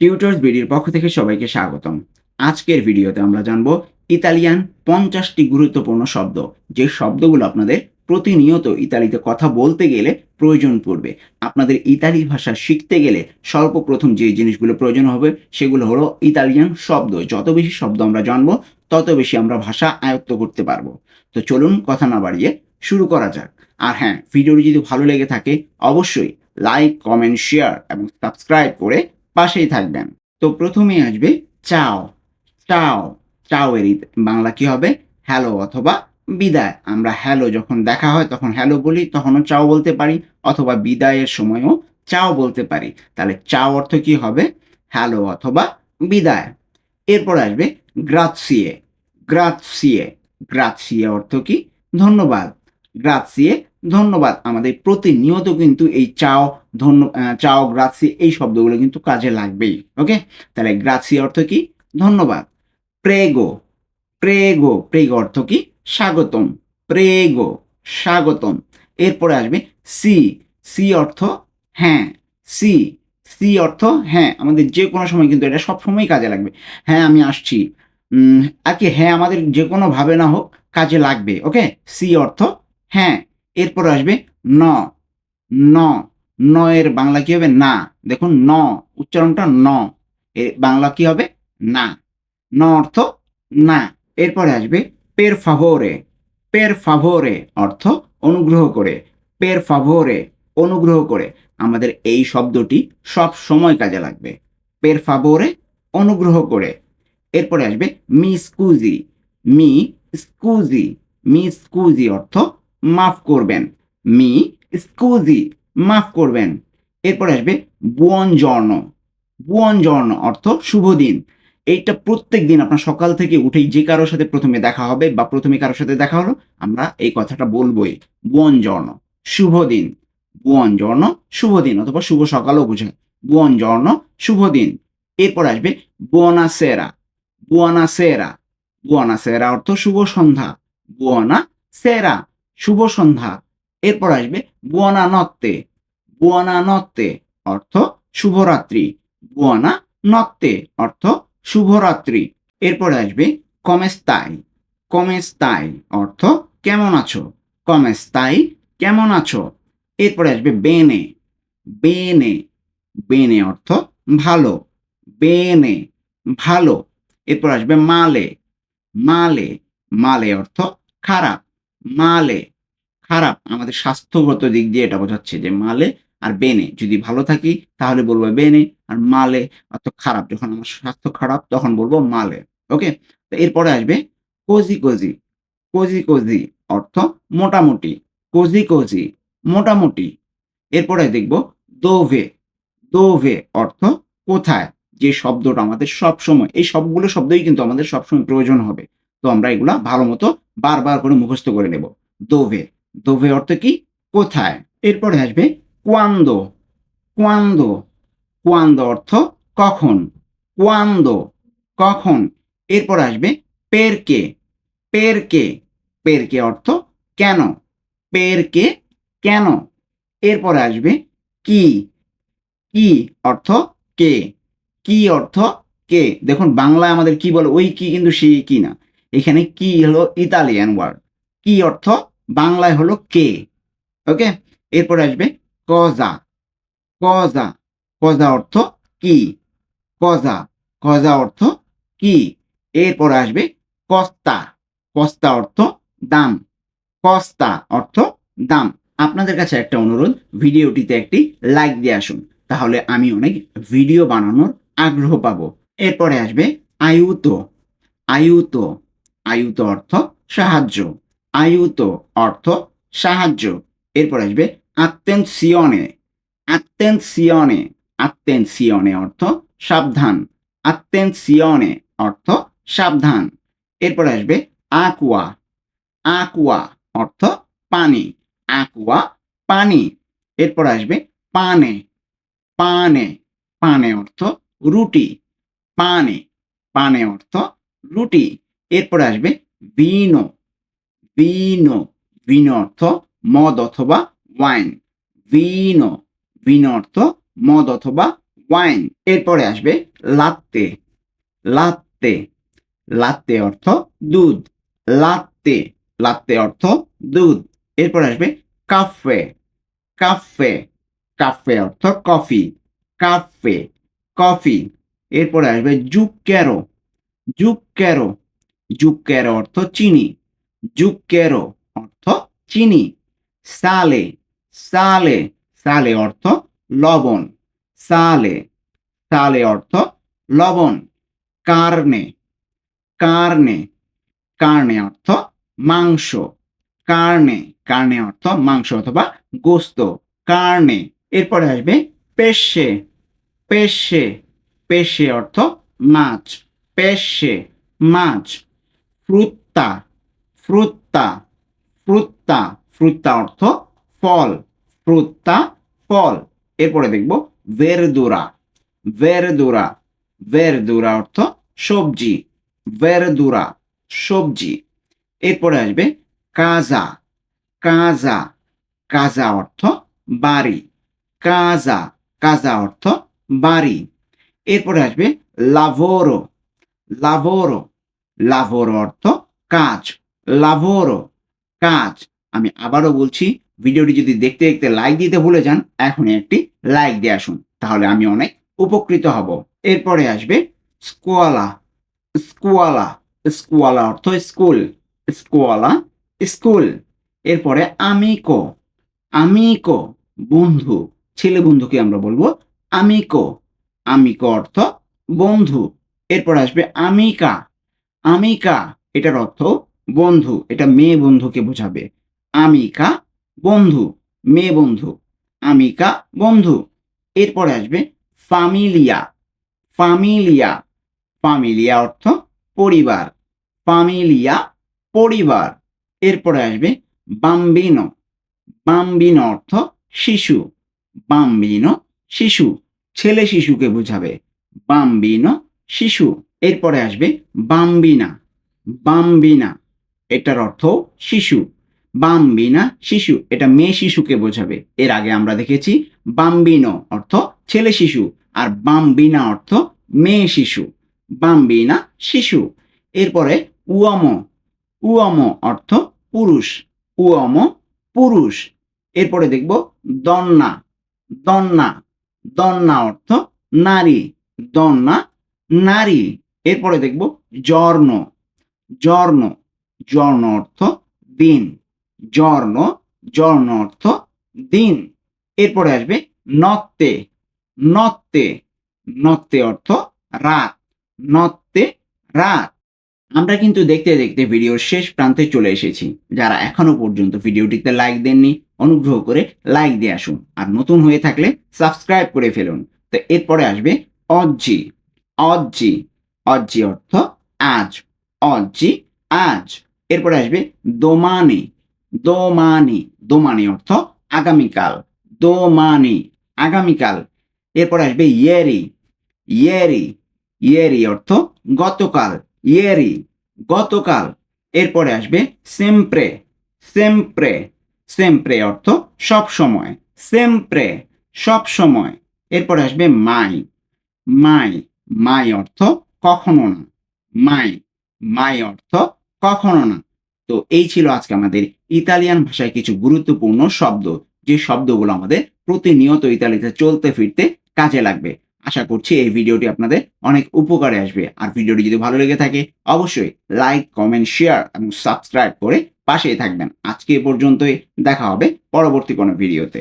Tutors বিডির পক্ষ থেকে সবাইকে স্বাগতম। আজকের ভিডিওতে আমরা জানব ইতালিয়ান পঞ্চাশটি গুরুত্বপূর্ণ শব্দ, যে শব্দগুলো আপনাদের প্রতিনিয়ত ইতালিতে কথা বলতে গেলে প্রয়োজন পড়বে। আপনাদের ইতালি ভাষা শিখতে গেলে সর্বপ্রথম যে জিনিসগুলো প্রয়োজন হবে, সেগুলো হলো ইতালিয়ান শব্দ। যত বেশি শব্দ আমরা জানব, তত বেশি আমরা ভাষা আয়ত্ত করতে পারব। তো চলুন কথা না বাড়িয়ে শুরু করা যাক। আর হ্যাঁ ভিডিওটি যদি ভালো লেগে থাকে, অবশ্যই লাইক, কমেন্ট, শেয়ার এবং সাবস্ক্রাইব করে পাশেই থাকবেন। তো প্রথমেই আসবে চাও। চাও চাও এর বাংলা কি হবে? হ্যালো অথবা বিদায়। আমরা হ্যালো যখন দেখা হয় তখন হ্যালো বলি, তখনও চাও বলতে পারি অথবা বিদায়ের সময়ও চাও বলতে পারি। তাহলে চাও অর্থ কি হবে? হ্যালো অথবা বিদায়। এরপর আসবে গ্রাৎসিয়ে। গ্রাৎসিয়ে। গ্রাৎসিয়ে অর্থ কি? ধন্যবাদ। গ্রাৎসিয়ে ধন্যবাদ। আমাদের প্রতিনিয়ত কিন্তু এই চাও, ধন্য চাও গ্রাৎসি এই শব্দগুলো কিন্তু কাজে লাগবেই, ওকে? তাহলে গ্রাৎসি অর্থ কি? ধন্যবাদ। প্রেগো প্রেগো প্রেগো অর্থ কি? স্বাগতম। প্রেগো, স্বাগতম। এরপরে আসবে সি। সি অর্থ হ্যাঁ। সি। সি অর্থ হ্যাঁ। আমাদের যে কোনো সময় কিন্তু এটা সব সময় কাজে লাগবে। হ্যাঁ আমি আসছি। আর কি হ্যাঁ আমাদের যে কোনো ভাবে না হোক কাজে লাগবে, ওকে? সি অর্থ হ্যাঁ। এরপর আসবে ন। ন। ন এর বাংলা কি হবে? না। দেখুন, ন। উচ্চারণটা ন। এর বাংলা কি হবে? না। ন অর্থ না। এরপরে আসবে পের ফাভোরে পের ফাভোরে অর্থ অনুগ্রহ করে। পের ফাভোরে অনুগ্রহ করে। আমাদের এই শব্দটি সব সময় কাজে লাগবে। পের ফাভোরে অনুগ্রহ করে। এরপরে আসবে মি স্কুজি মি স্কুজি। মি স্কুজি অর্থ মাফ করবেন। মি, স্কুজি, মাফ করবেন। এরপরে আসবে বুয়ন জর্ণ বুয়ন জর্ণ অর্থ শুভ দিন। এইটা প্রত্যেক দিন আপনার সকাল থেকে উঠেই যে কারোর সাথে প্রথমে দেখা হবে বা প্রথমে কারোর সাথে দেখা হলো, আমরা এই কথাটা বলবোই। বুয়ন জর্ণ শুভ দিন। বুয়ন জর্ণ শুভ দিন অথবা শুভ সকালও বোঝায় বুয়ন জর্ণ শুভ দিন। এরপর আসবে বুয়না সেরা বুয়ানা সেরা বুয়ানা সেরা অর্থ শুভ সন্ধ্যা। বুয়ানা সেরা শুভ সন্ধ্যা। এরপর আসবে বুয়ানা নত্তে বুয়ানা নত্তে অর্থ শুভরাত্রি। বুয়ানা নত্তে অর্থ শুভরাত্রি। এরপর আসবে কমেস্তাই। কমেস্তাই অর্থ কেমন আছো? কমেস্তাই কেমন আছো? এরপরে আসবে বেনে। বেনে। বেনে অর্থ ভালো। বেনে ভালো। এরপর আসবে মালে। মালে। মালে অর্থ খারাপ। মালে খারাপ, আমাদের স্বাস্থ্যগত দিক দিয়ে এটা বোঝাচ্ছে যে মালে আর বেনে। যদি ভালো থাকি তাহলে বলব বেনে আর মালে অর্থ খারাপ। যখন আমার স্বাস্থ্য খারাপ তখন বলব মালে। ওকে? তো এরপরে আসবে কোজি কোজি। কোজি কোজি অর্থ মোটামুটি। কোজি কোজি মোটামুটি। এরপরে দেখব দোভে। দোভে অর্থ কোথায়? যে শব্দটা আমাদের সবসময়, এই সবগুলো শব্দই কিন্তু আমাদের সবসময় প্রয়োজন হবে। তো আমরা এগুলা ভালো মতো বারবার করে মুখস্থ করে নেব। দোভে। দোভে অর্থ কি? কোথায়? এরপরে আসবে কোয়ান্দো। কোয়ান্দো। কোয়ান্দো অর্থ কখন? কোয়ান্দো। কখন? এরপর আসবে পেরকে। পেরকে। পেরকে অর্থ কেন? পেরকে কেন? এরপরে আসবে কি? কি অর্থ কে? কি অর্থ কে? দেখুন বাংলায় আমাদের কি বলে ওই কি কিন্তু সেই কি না। এখানে কি হলো? ইতালিয়ান ওয়ার্ড কি অর্থ? বাংলায় হলো কে? ওকে? এরপরে আসবে কজা কজা কজা অর্থ কি? কজা কজা অর্থ কি? এরপর আসবে কস্তা কস্তা অর্থ দাম। কস্তা অর্থ দাম। আপনাদের কাছে একটা অনুরোধ, ভিডিওটিতে একটি লাইক দিয়ে আসুন। তাহলে আমি অনেক ভিডিও বানানোর আগ্রহ পাবো। এরপরে আসবে আয়ুতো। আয়ুতো। আয়ুতো অর্থ সাহায্য। আয়ুত অর্থ সাহায্য। এরপর আসবে আত্মেন্সিয়নে আত্মেন্সিয়নে আত্মেন্সিয়নে অর্থ সাবধান। আত্মেন্সিয়নে অর্থ সাবধান। এরপর আসবে আকুয়া। আকুয়া অর্থ পানি। আকুয়া পানি। এরপর আসবে পানে। পানে। পানে অর্থ রুটি। পানে। পানে অর্থ রুটি। এরপর আসবে ভিনো ভিনো বিন অর্থ মদ অথবা ওয়াইন। ভিনো বিন অর্থ মদ অথবা ওয়াইন। এরপরে আসবে লাত্তে। লাত্তে লাত্তে অর্থ দুধ। লাত্তে লাত্তে অর্থ দুধ। এরপর আসবে কাফে। কাফে কাফে অর্থ কফি। কাফে, কফি। এরপরে আসবে জুক্যারো। জুক্যারো জুক্যারো অর্থ চিনি। জুক্যারো অর্থ চিনি। সালে সালে সালে অর্থ লবণ। সালে সালে অর্থ লবণ। কার্নে কার্নে কার্নে অর্থ মাংস। কার্নে কার্নে অর্থ মাংস অথবা গোস্ত। কার্নে, এরপরে আসবে পেশে। পেশে পেশে অর্থ মাছ। পেশে, মাছ। ফ্রুত্তা ফ্রুত্তা ফ্রুত্তা ফ্রুত্তা অর্থ ফল ফ্রুত্তা ফল। এরপরে দেখব ভেরদুরা ভেরদুরা ভেরদুরা অর্থ সবজি ভেরদুরা সবজি। এরপরে আসবে কাজা কাজা কাজা অর্থ বাড়ি কাজা কাজা অর্থ বাড়ি। এরপরে আসবে লাভোরো লাভোরো লাভোরো অর্থ কাজ। লাভোরো কাজ। আমি আবারও বলছি, ভিডিওটি যদি দেখতে দেখতে লাইক দিতে ভুলে যান, এখনই একটি লাইক দিয়ে আসুন। তাহলে আমি অনেক উপকৃত হব। এরপরে আসবে স্কোয়ালা স্কোয়ালা স্কোয়ালা অর্থ স্কুল স্কোয়ালা স্কুল এরপরে আমিকো আমিকো বন্ধু। ছেলে বন্ধুকে আমরা বলব আমিকো আমিকো অর্থ বন্ধু। এরপর আসবে আমিকা আমিকা, এটার অর্থ বন্ধু, এটা মেয়ে বন্ধুকে বোঝাবে। আমিকা বন্ধু, মেয়ে বন্ধু, আমিকা বন্ধু। এরপরে আসবে ফামিলিয়া ফামিলিয়া ফামিলিয়া অর্থ পরিবার ফামিলিয়া পরিবার। এরপরে আসবে বাম্বিনো বাম্বিনো অর্থ শিশু, বাম্বিনো শিশু, ছেলে শিশুকে বোঝাবে, বাম্বিনো শিশু। এরপরে আসবে বাম্বিনা। বাম্বিনা, এটার অর্থ শিশু। বাম্বিনা শিশু, এটা মেয়ে শিশুকে বোঝাবে। এর আগে আমরা দেখেছি বাম্বিনো অর্থ ছেলে শিশু আর বাম্বিনা অর্থ মেয়ে শিশু। বাম্বিনা শিশু। এরপরে উয়ামো উয়ামো অর্থ পুরুষ, উয়ামো পুরুষ। এরপরে দেখব দন্না দন্না দন্না অর্থ নারী, দন্না নারী। এরপরে দেখব জর্ণ। জর্ণ জর্ণ অর্থ দিন। জর্ণ জর্ণ অর্থ দিন। এরপরে আসবে নত্তে। নত্তে নত্তে অর্থ রাত। নত্তে, রাত। আমরা কিন্তু দেখতে দেখতে ভিডিওর শেষ প্রান্তে চলে এসেছি। যারা এখনও পর্যন্ত ভিডিওটিতে লাইক দেননি, অনুগ্রহ করে লাইক দিয়ে আসুন। আর নতুন হয়ে থাকলে সাবস্ক্রাইব করে ফেলুন। তো এরপরে আসবে অজ্জি। অজ্জি। অজ্জি অর্থ আজ, অজ্জি আজ। এরপরে আসবে দোমানি দোমানি দোমানি অর্থ আগামীকাল, দোমানি, আগামীকাল। এরপরে আসবে ইয়েরি ইয়েরি ইয়েরি অর্থ গতকাল, ইয়েরি, গতকাল। এরপরে আসবে সেমপ্রে সেমপ্রে সেমপ্রে অর্থ সব সময়, সেমপ্রে, সব সময়। এরপরে আসবে মাই মাই মাই অর্থ কখনো না। মাই মাই অর্থ কখনো না। তো এই ছিল আজকে আমাদের ইতালিয়ান ভাষায় কিছু গুরুত্বপূর্ণ শব্দ। যে শব্দগুলো আমাদের প্রতিনিয়ত ইতালিতে চলতে ফিরতে কাজে লাগবে। আশা করছি এই ভিডিওটি আপনাদের অনেক উপকারে আসবে। আর ভিডিওটি যদি ভালো লেগে থাকে, অবশ্যই লাইক, কমেন্ট, শেয়ার এবং সাবস্ক্রাইব করে পাশেই থাকবেন। আজকে এ পর্যন্তই। দেখা হবে পরবর্তী কোনো ভিডিওতে।